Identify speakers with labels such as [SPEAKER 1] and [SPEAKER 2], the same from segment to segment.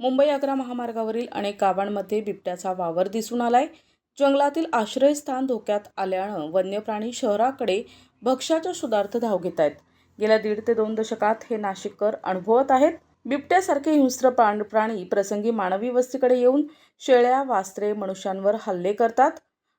[SPEAKER 1] मुंबई आग्रा महामार्गावरील अनेक गावांमध्ये बिबट्याचा वावर दिसून आलाय. जंगलातील आश्रयस्थान धोक्यात आल्यानं वन्यप्राणी शहराकडे भक्ष्याच्या शोधार्थ धाव घेत आहेत. गेल्या दीड ते दोन दशकात हे नाशिककर अनुभवत आहेत. बिबट्यासारखे हिंस्र प्राण प्राणी प्रसंगी मानवी वस्तीकडे येऊन शेळ्या वास्त्रे मनुष्यांवर हल्ले करतात.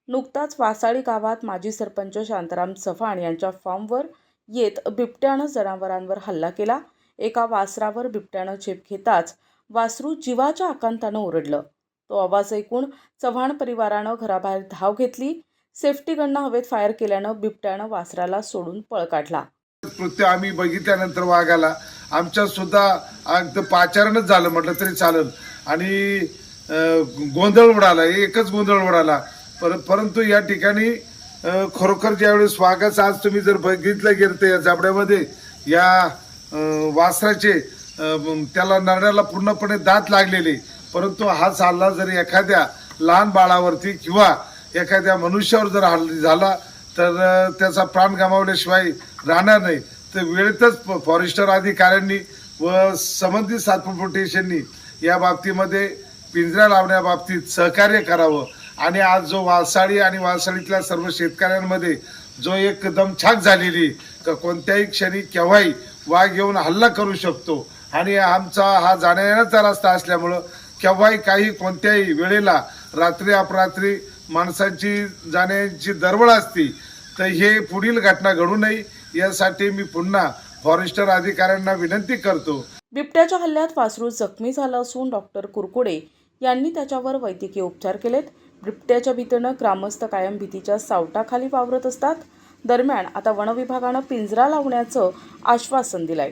[SPEAKER 1] नुकताच वासाळी गावात माजी सरपंच शांताराम चव्हाण यांच्या फॉर्मवर येत बिबट्यानं जनावरांवर हल्ला केला. एका वासरावर बिबट्यानं झेप घेताच वासरू जीवाच्या आकांतानं ओरडलं. तो आवाज ऐकून चव्हाण परिवारानं घराबाहेर धाव घेतली. सेफ्टी गननं हवेत फायर केल्यानं बिबट्यानं वासराला सोडून पळ काढला.
[SPEAKER 2] कृत्य आम्ही बघितल्यानंतर वाघाला आमच्या सुद्धा अगदी पाचारणच झालं म्हटलं तरी चालेल. आणि गोंधळ उडाला. एकच गोंधळ उडाला. पर परंतु या ठिकाणी खरोखर ज्यावेळेस वाघाचं आज तुम्ही जर बघितलं गेलं तर या जाबड्यामध्ये या वासराचे त्याला नरड्याला पूर्णपणे दात लागलेले. परंतु हा सल्ला जर एखाद्या लहान बाळावरती किंवा एखाद्या मनुष्यावर जर हल्ली झाला तर त्याचा प्राण गमावल्याशिवाय राहणार नाही. तर वेळेतच फॉरेस्टर अधिकाऱ्यांनी व संबंधित सातपूर या बाबतीमध्ये पिंजऱ्या लावण्याबाबतीत सहकार्य करावं. आणि आज जो वालसाळी आणि वालसाळीतल्या सर्व शेतकऱ्यांमध्ये जो एक दमछाक झालेली का कोणत्याही क्षणी केव्हाही वाघ येऊन हल्ला करू शकतो आणि आमचा हा जाण्या येण्याचा रस्ता असल्यामुळं केव्हाही काही कोणत्याही वेळेला रात्री अपरात्री माणसांची जाण्याची दरवळ असती तर हे पुढील घटना घडू नये यासाठी मी पुन्हा फॉरेस्टर अधिकाऱ्यांना विनंती करतो.
[SPEAKER 1] बिबट्याच्या हल्ल्यात वासरू जखमी झालं असून डॉक्टर कुरकुडे यांनी त्याच्यावर वैद्यकीय उपचार केलेत. बिबट्याच्या भीतीनं ग्रामस्थ कायम भीतीच्या सावटाखाली वावरत असतात. दरम्यान आता वनविभागानं पिंजरा लावण्याचं आश्वासन दिलंय.